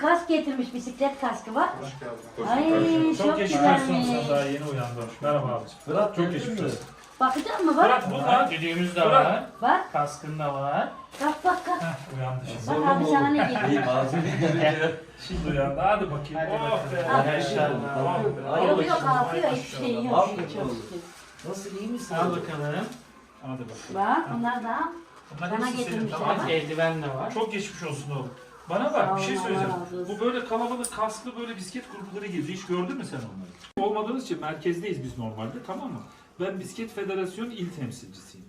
kask getirmiş bisiklet kaskı bak. Hoş geldin. Ay Çok çok geçmiş olsun güzelmiş. sen daha yeni uyandın. Merhaba abicim. Fırat Çok geçmiş mi? olsun. Bakacak mı bak? Fırat bu Var, düdüğümüz de Bırak. var. Bak. Kaskın da var. Kalk bak kalk. Heh, uyandı şimdi. Bak abi sana ne İyi getirmiş. malzeme görünce. Şimdi uyandı. Hadi bakayım. Hadi oh bakalım. be. Hadi. Maşallah. Tamam. Ay, Yok bak yok kalkıyor hiçbir şey yok. Çok oğlum. şükür. Nasıl iyi misin? Al bakalım. Hadi bakalım. Bak bunlar da. Bunlar Bana hepsi senin, getirmişler tamam mı? bak. Eldiven de var. Çok geçmiş olsun oğlum. Bana bak bir şey söyleyeceğim. Bu böyle kalabalık kasklı böyle bisiklet grupları geziyor. Hiç gördün mü sen onları? Olmadığınız için merkezdeyiz biz normalde tamam mı? Ben Bisiklet Federasyonu il temsilcisiyim.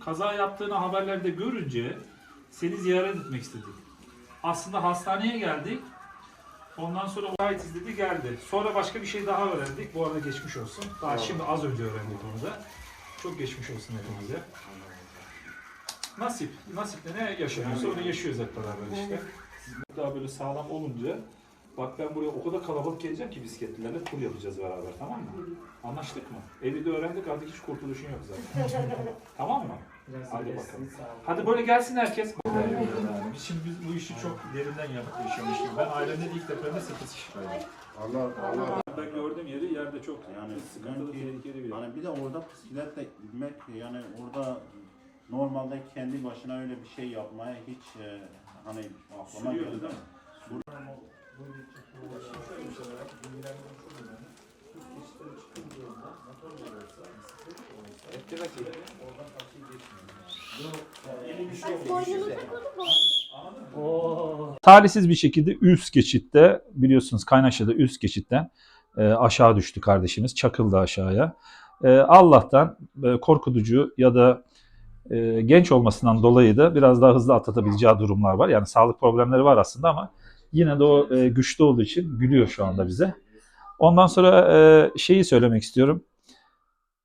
Kaza yaptığını haberlerde görünce seni ziyaret etmek istedik. Aslında hastaneye geldik. Ondan sonra ait dedi geldi. Sonra başka bir şey daha öğrendik. Bu arada geçmiş olsun. Daha şimdi az önce öğrendik onu da. Çok geçmiş olsun hepimize. Nasip. Nasiple ne yaşanıyorsa onu yaşıyoruz hep beraber işte. Daha böyle sağlam olunca bak ben buraya o kadar kalabalık geleceğim ki bisikletlilerle tur yapacağız beraber tamam mı? Anlaştık mı? Evi de öğrendik artık hiç kurtuluşun yok zaten. tamam mı? Biraz Hadi bakalım. Hadi böyle gelsin herkes. Biz şimdi biz bu işi çok derinden yaşamıştık. Ben ailemde ilk depremde 8 kişi. Allah Allah. Ben gördüğüm yeri yerde çok Yani sıkıntılı, sanki tehlikeli bir yer. hani bir de orada bisikletle gitmek yani orada normalde kendi başına öyle bir şey yapmaya hiç e, hani aklıma geldi. değil mi? Talihsiz bir şekilde üst geçitte biliyorsunuz Kaynaşya'da üst geçitten e, aşağı düştü kardeşimiz. Çakıldı aşağıya. E, Allah'tan e, korkutucu ya da e, genç olmasından dolayı da biraz daha hızlı atlatabileceği durumlar var. Yani sağlık problemleri var aslında ama yine de o e, güçlü olduğu için gülüyor şu anda bize. Ondan sonra e, şeyi söylemek istiyorum.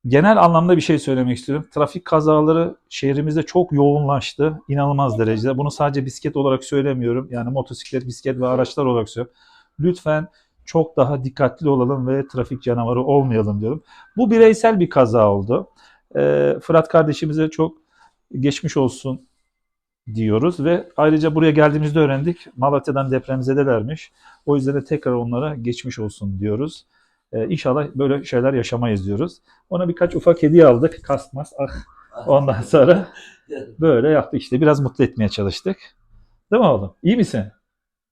Genel anlamda bir şey söylemek istiyorum. Trafik kazaları şehrimizde çok yoğunlaştı. İnanılmaz derecede. Bunu sadece bisiklet olarak söylemiyorum. Yani motosiklet, bisiklet ve araçlar olarak söylüyorum. Lütfen çok daha dikkatli olalım ve trafik canavarı olmayalım diyorum. Bu bireysel bir kaza oldu. Ee, Fırat kardeşimize çok geçmiş olsun diyoruz ve ayrıca buraya geldiğimizde öğrendik. Malatya'dan depremzedelermiş. O yüzden de tekrar onlara geçmiş olsun diyoruz. Ee, inşallah böyle şeyler yaşamayız diyoruz. Ona birkaç ufak hediye aldık. Kasmaz. Ah. Ondan sonra böyle yaptık işte. Biraz mutlu etmeye çalıştık. Değil mi oğlum? İyi misin?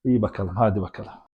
İyi bakalım. Hadi bakalım.